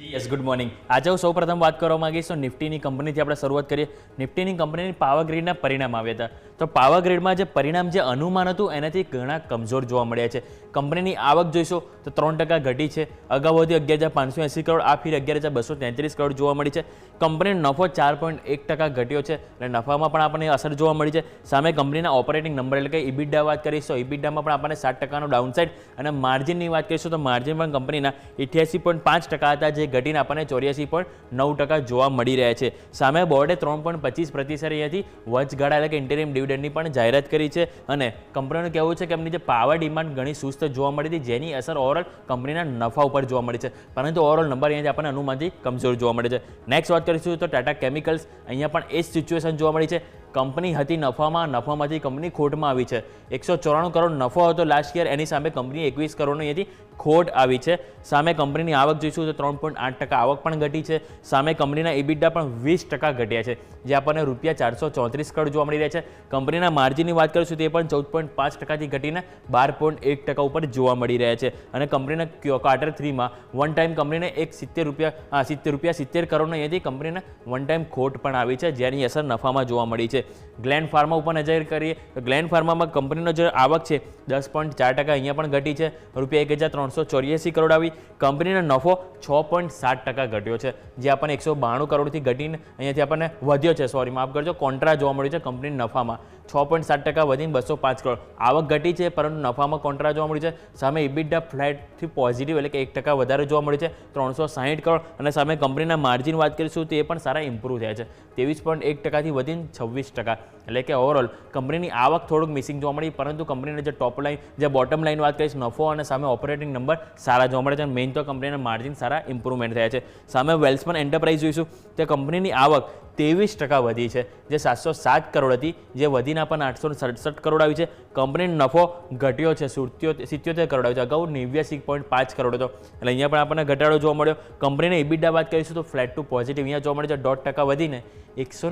Yes good morning આજે હું સૌપ્રથમ વાત કરવા માંગીશ, તો નિફ્ટીની કંપનીથી આપણે શરૂઆત કરીએ. નિફ્ટીની કંપનીની પાવર ગ્રીડના પરિણામ આવ્યા હતા. તો પાવર ગ્રીડમાં જે પરિણામ, જે અનુમાન હતું, એનાથી ઘણા કમજોર જોવા મળ્યા છે. કંપનીની આવક જોઈશો, તો ત્રણ ટકા ઘટી છે. અગાઉ હતી અગિયાર હજાર પાંચસો એંસી કરોડ, આ ફીર અગિયાર હજાર બસો તેત્રીસ કરોડ જોવા મળી છે. કંપનીનો નફો ચાર પોઈન્ટ એક ટકા ઘટ્યો છે અને નફામાં પણ આપણને અસર જોવા મળી છે. સામે કંપનીના ઓપરેટિંગ નંબર એટલે કે ઇબિડા વાત કરીશું તો ઇબિડામાં પણ આપણને સાત ટકાનો ડાઉનસાઇડ અને માર્જિનની વાત કરીશું, તો માર્જિન પણ કંપનીના ઇઠ્યાસી પોઈન્ટ પાંચ ટકા હતા, જે ઘટીને આપણને ચોર્યાસી પોઈન્ટ નવ ટકા જોવા મળી રહ્યા છે. સામે બોર્ડે ત્રણ પોઈન્ટ પચીસ પ્રતિશત અહીંયાથી વચગાળા એટલે કે ઇન્ટરિમ ડિવિડન્ડની પણ જાહેરાત કરી છે અને કંપનીનું કહેવું છે કે એમની જે પાવર ડિમાન્ડ ઘણી સુસ્ત જોવા મળી હતી, જેની અસર ઓવરઓલ કંપનીના નફા ઉપર જોવા મળી છે. પરંતુ ઓવરઓલ નંબર અહીંયાથી આપણને અનુમાનથી કમજોર જોવા મળે છે. નેક્સ્ટ વાત કરીશું તો ટાટા કેમિકલ્સ અહીંયા પણ એ જ સિચ્યુએશન જોવા મળી છે. કંપની હતી નફામાં, નફામાંથી કંપની ખોટમાં આવી છે. એકસો ચોરાણું કરોડ નફો હતો લાસ્ટ યર એની સામે કંપની એકવીસ કરોડની હતી ખોટ આવી છે. સામે કંપનીની આવક જોઈશું તો ત્રણ પોઈન્ટ આઠ ટકા આવક પણ ઘટી છે. સામે કંપનીના ઇબિડા પણ વીસ ટકા ઘટ્યા છે, જે આપણને રૂપિયા ચારસો ચોત્રીસ કરોડ જોવા મળી રહ્યા છે. કંપનીના માર્જિનની વાત કરીશું તે પણ ચૌદ પોઈન્ટ પાંચ ટકાથી ઘટીને બાર પોઈન્ટ એક ટકા ઉપર જોવા મળી રહ્યા છે. અને કંપનીના ક્વાર્ટર થ્રીમાં વન ટાઈમ કંપનીને એક સિત્તેર રૂપિયા સિત્તેર રૂપિયા સિત્તેર કરોડની અહીંથી કંપનીને વન ટાઈમ ખોટ પણ આવી છે, જેની અસર નફામાં જોવા મળી છે. ગ્લેન ફાર્મા ઉપર નજર કરીએ તો ગ્લેન્ડ ફાર્મામાં કંપનીનો જે આવક છે, દસ પોઈન્ટ ચાર ટકા અહીંયા પણ ઘટી છે. રૂપિયા એક હજાર ત્રણસો ચોર્યાસી કરોડ આવી. કંપનીનો નફો છ પોઈન્ટ સાત ટકા ઘટ્યો છે, જે આપણને એકસો બાણું કરોડથી ઘટીને અહીંયાથી આપણને વધ્યો છે. સોરી માફ કરજો કોન્ટ્રા જોવા મળ્યું છે કંપનીના નફામાં. છ પોઈન્ટ સાત ટકા વધીને બસો પાંચ કરોડ. આવક ઘટી છે, પરંતુ નફામાં કોન્ટ્રા જોવા મળ્યું છે. સામે ઇબિડા ફ્લેટથી પોઝિટિવ એટલે કે એક ટકા વધારે જોવા મળ્યું છે, ત્રણસો સાહીઠ કરોડ. અને સામે કંપનીના માર્જિન વાત કરીશું, તો એ પણ સારા ઇમ્પ્રૂવ થયા છે. ત્રેવીસ પોઈન્ટ એક ટકાથી વધીને છવ્વીસ ટકા. એટલે કે ઓવરઓલ કંપનીની આવક થોડુંક મિસિંગ જોવા મળી, પરંતુ કંપનીની જે ટોપ લાઇન જે બોટમ લાઇન વાત કરીશ, નફો અને સામે ઓપરેટિંગ નંબર સારા જોવા મળે છે મેઇન તો કંપનીના માર્જિન સારા ઇમ્પ્રુવમેન્ટ થયા છે. સામે વેલ્સમન એન્ટરપ્રાઇઝ જોઈશું, તે કંપનીની આવક ત્રેવીસ ટકા વધી છે, જે સાતસો સાત કરોડ હતી, જે વધીને આપણને આઠસો સડસઠ કરોડ આવી છે. કંપનીનો નફો ઘટ્યો છે સિત્યોતેર સિત્યોતેર કરોડ આવ્યો છે, અગાઉ નેવ્યાસી પોઈન્ટ પાંચ કરોડ હતો. એટલે અહીંયા પણ આપણને ઘટાડો જોવા મળ્યો. કંપનીને ઇબિડા વાત કરીશું તો ફ્લેટ ટુ પોઝિટિવ અહીંયા જોવા મળે છે, દોઢ ટકા વધીને એકસો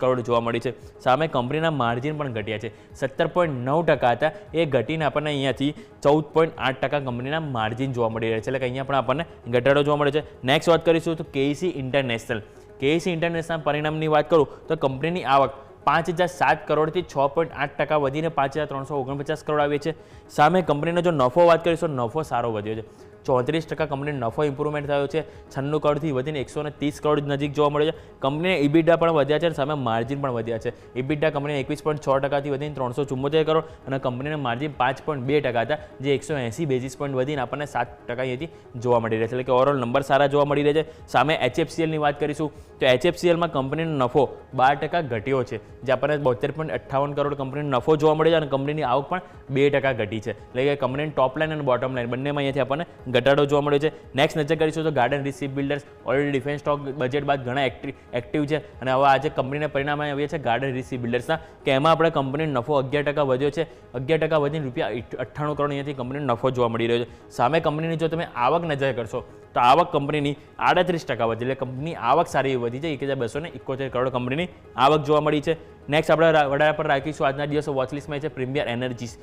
કરોડ જોવા મળી છે. સામે કંપનીના માર્જિન પણ ઘટ્યા છે. સત્તર પોઈન્ટ નવ ટકા હતા. એ ઘટીને આપણને અહીંયાથી ચૌદ પોઈન્ટ આઠ ટકા કંપનીના માર્જિન જોવા મળી રહ્યા છે. એટલે કે અહીંયા પણ આપણને ઘટાડો જોવા મળે છે. નેક્સ્ટ વાત કરીશું તો કેસી ઇન્ટરનેશનલ કેસી ઇન્ટરનેશનલ પરિણામની વાત કરું તો કંપનીની આવક પાંચ હજાર સાત કરોડથી છ પોઈન્ટ આઠ ટકા વધીને પાંચ હજાર ત્રણસો ઓગણપચાસ કરોડ આવી છે. સામે કંપનીનો જો નફો વાત કરીશું નફો સારો વધ્યો છે. ચોત્રીસ ટકા કંપનીનો નફો ઇમ્પ્રુવમેન્ટ થયો છે. છન્નું કરોડથી વધીને એકસો ત્રીસ કરોડ નજીક જોવા મળે છે. કંપનીને ઇબીડા પણ વધ્યા છે અને સામે માર્જિન પણ વધ્યા છે. ઇબીડા કંપનીને એકવીસ પોઈન્ટ છ ટકાથી વધીને ત્રણસો ચુમ્મોતેર કરોડ અને કંપનીના માર્જિન પાંચ પોઈન્ટ બે ટકા હતા, જે એકસો એંસી બેઝિસ પોઈન્ટ વધીને આપણને સાત ટકા અહીંયાથી જોવા મળી રહ્યા છે. એટલે કે ઓવરઓલ નંબર સારા જોવા મળી રહ્યા છે. સામે એચએફસીએલની વાત કરીશું, તો એચએફસીએલમાં કંપનીનો નફો બાર ટકા ઘટ્યો છે, જે આપણને બોતેર પોઈન્ટ અઠ્ઠાવન કરોડ કંપનીનો નફો જોવા મળે છે અને કંપનીની આવક પણ બે ટકા ઘટી છે. એટલે કે કંપનીની ટોપ લાઇન અને બોટમ લાઇન બંનેમાં અહીંયાથી આપણને ઘટાડો જોવા મળ્યો છે. નેક્સ્ટ નજર કરીશું તો garden reach ship builders already defence stock budget બાદ ઘણા એક્ટિવ છે. અને હવે આજે કંપનીના પરિણામે આવ્યા છે ગાર્ડન રિસીપ બિલ્ડર્સના કે એમાં આપણે કંપનીનો નફો અગિયાર ટકા વધ્યો છે. અગિયાર ટકા વધીને રૂપિયા અઠ્ઠાણું કરોડ અહીંયાથી કંપનીનો નફો જોવા મળી રહ્યો છે. સામે કંપનીની જો તમે આવક નજર કરશો, તો આવક કંપનીની આડત્રીસ ટકા વધી. એટલે કંપની આવક સારી એવી વધી છે. એક હજાર બસો ને એકોતેર કરોડ કંપનીની આવક જોવા મળી છે. નેક્સ્ટ આપણે વડા પર રાખીશું. આજના દિવસો વોચલિસ્ટમાં છે. Premier energies.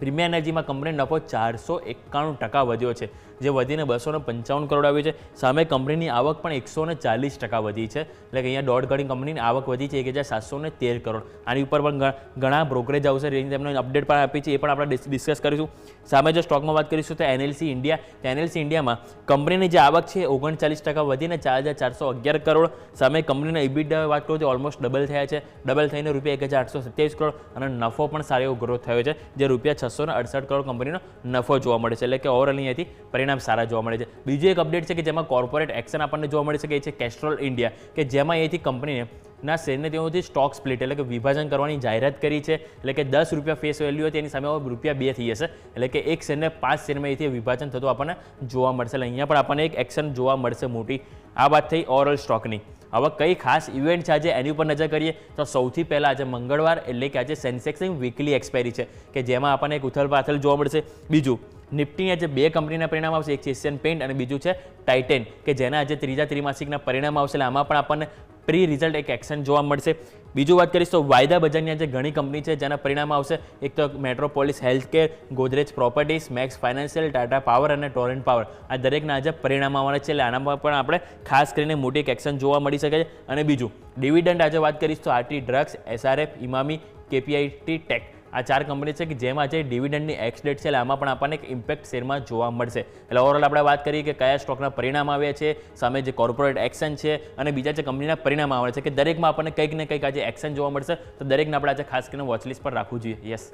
પ્રીમિયર એનર્જીમાં કંપની નફો ચારસો એકાણું ટકા વધ્યો છે, જે વધીને બસો પંચાવન કરોડ આવ્યો છે. સામે કંપનીની આવક પણ એકસો ચાલીસ ટકા વધી છે. એટલે કે અહીંયા દોઢ ગણી કંપનીની આવક વધી છે, એક હજાર સાતસો તેર કરોડ. આની ઉપર પણ ઘણા બ્રોકરેજ આવશે રેન્જ તેમને અપડેટ પણ આપી છે, એ પણ આપણે ડિસ- ડિસ્કસ કરીશું. સામે જો સ્ટોકમાં વાત કરીશું, તો એનએલસી ઇન્ડિયા તો એનએલસી ઇન્ડિયામાં કંપનીની જે આવક છે ઓગણચાલીસ ટકા વધીને ચાર હજાર ચારસો અગિયાર કરોડ. સામે કંપનીના ઇબીડા વાત કરું તો ઓલમોસ્ટ ડબલ થયા છે. ડબલ થઈને રૂપિયા એક હજાર આઠસો સત્યાવીસ કરોડ અને નફો પણ સારો એવો ગ્રોથ થયો છે, જે રૂપિયા છસો અડસઠ કરોડ કંપનીનો નફો જોવા મળે છે. એટલે કે ઓવરઓલ અહીંયાથી પરિણામ સારા જોવા મળે છે. બીજું એક અપડેટ છે કે જેમાં કોર્પોરેટ એક્શન આપણને જોવા મળી શકે છે કેસ્ટ્રોલ ઇન્ડિયા કે જેમાં અહીંયાથી કંપનીને ના, શેરને તેઓથી સ્ટોક સ્પ્લિટ એટલે કે વિભાજન કરવાની જાહેરાત કરી છે. એટલે કે દસ રૂપિયા ફેસ વેલ્યુ હોય તેની સામે રૂપિયા બે થઈ જશે. એટલે કે એક શેરને પાંચ શેરમાં એથી વિભાજન થતું આપણને જોવા મળશે. એટલે અહીંયા પણ આપણને એક એક્શન જોવા મળશે મોટી. આ વાત થઈ ઓવરઓલ સ્ટોકની હવે કઈ ખાસ ઇવેન્ટ છે આજે? એની ઉપર નજર કરીએ તો સૌથી પહેલાં આજે મંગળવાર, એટલે કે આજે સેન્સેક્સની વીકલી એક્સપાયરી છે, કે જેમાં આપણને એક ઉથલ પાથલ જોવા મળશે. બીજું નિફ્ટીની આજે બે કંપનીના પરિણામ આવશે. એક છે એશિયન પેઇન્ટ અને બીજું છે ટાઇટેન કે જેના આજે ત્રીજા ત્રિમાસિકના પરિણામ આવશે. એટલે આમાં પણ આપણને પ્રી રિઝલ્ટ એક એક્શન જોવા મળશે. બીજું વાત કરીશ તો વાયદા બજારની આજે ઘણી કંપની છે, જેના પરિણામ આવશે. એક તો metropolis health care Godrej properties, max financial, Tata power અને ટોરેન્ટ પાવર. આ દરેકના આજે પરિણામ આવવાના છે, એટલે આનામાં પણ આપણે ખાસ કરીને મોટી એક એક્શન જોવા મળી શકે છે. અને બીજું, ડિવિડન્ડ આજે વાત કરીશ તો RT drugs, SRF, Emami, KPIT tech. આ ચાર કંપની છે કે જેમાં આજે ડિવિડન્ડની એક્સ ડેટ છે, એટલે આમાં પણ આપણને એક ઇમ્પેક્ટ શેરમાં જોવા મળશે. એટલે ઓવરઓલ આપણે વાત કરીએ કે કયા સ્ટોકના પરિણામ આવ્યા છે, સામે જે કોર્પોરેટ એક્શન છે, અને બીજા જે કંપનીના પરિણામ આવે છે, કે દરેકમાં આપણને કંઈક ને કંઈક આજે એક્શન જોવા મળશે, તો દરેકને આપણે આજે ખાસ કરીને વોચલિસ્ટ પર રાખવું જોઈએ. યસ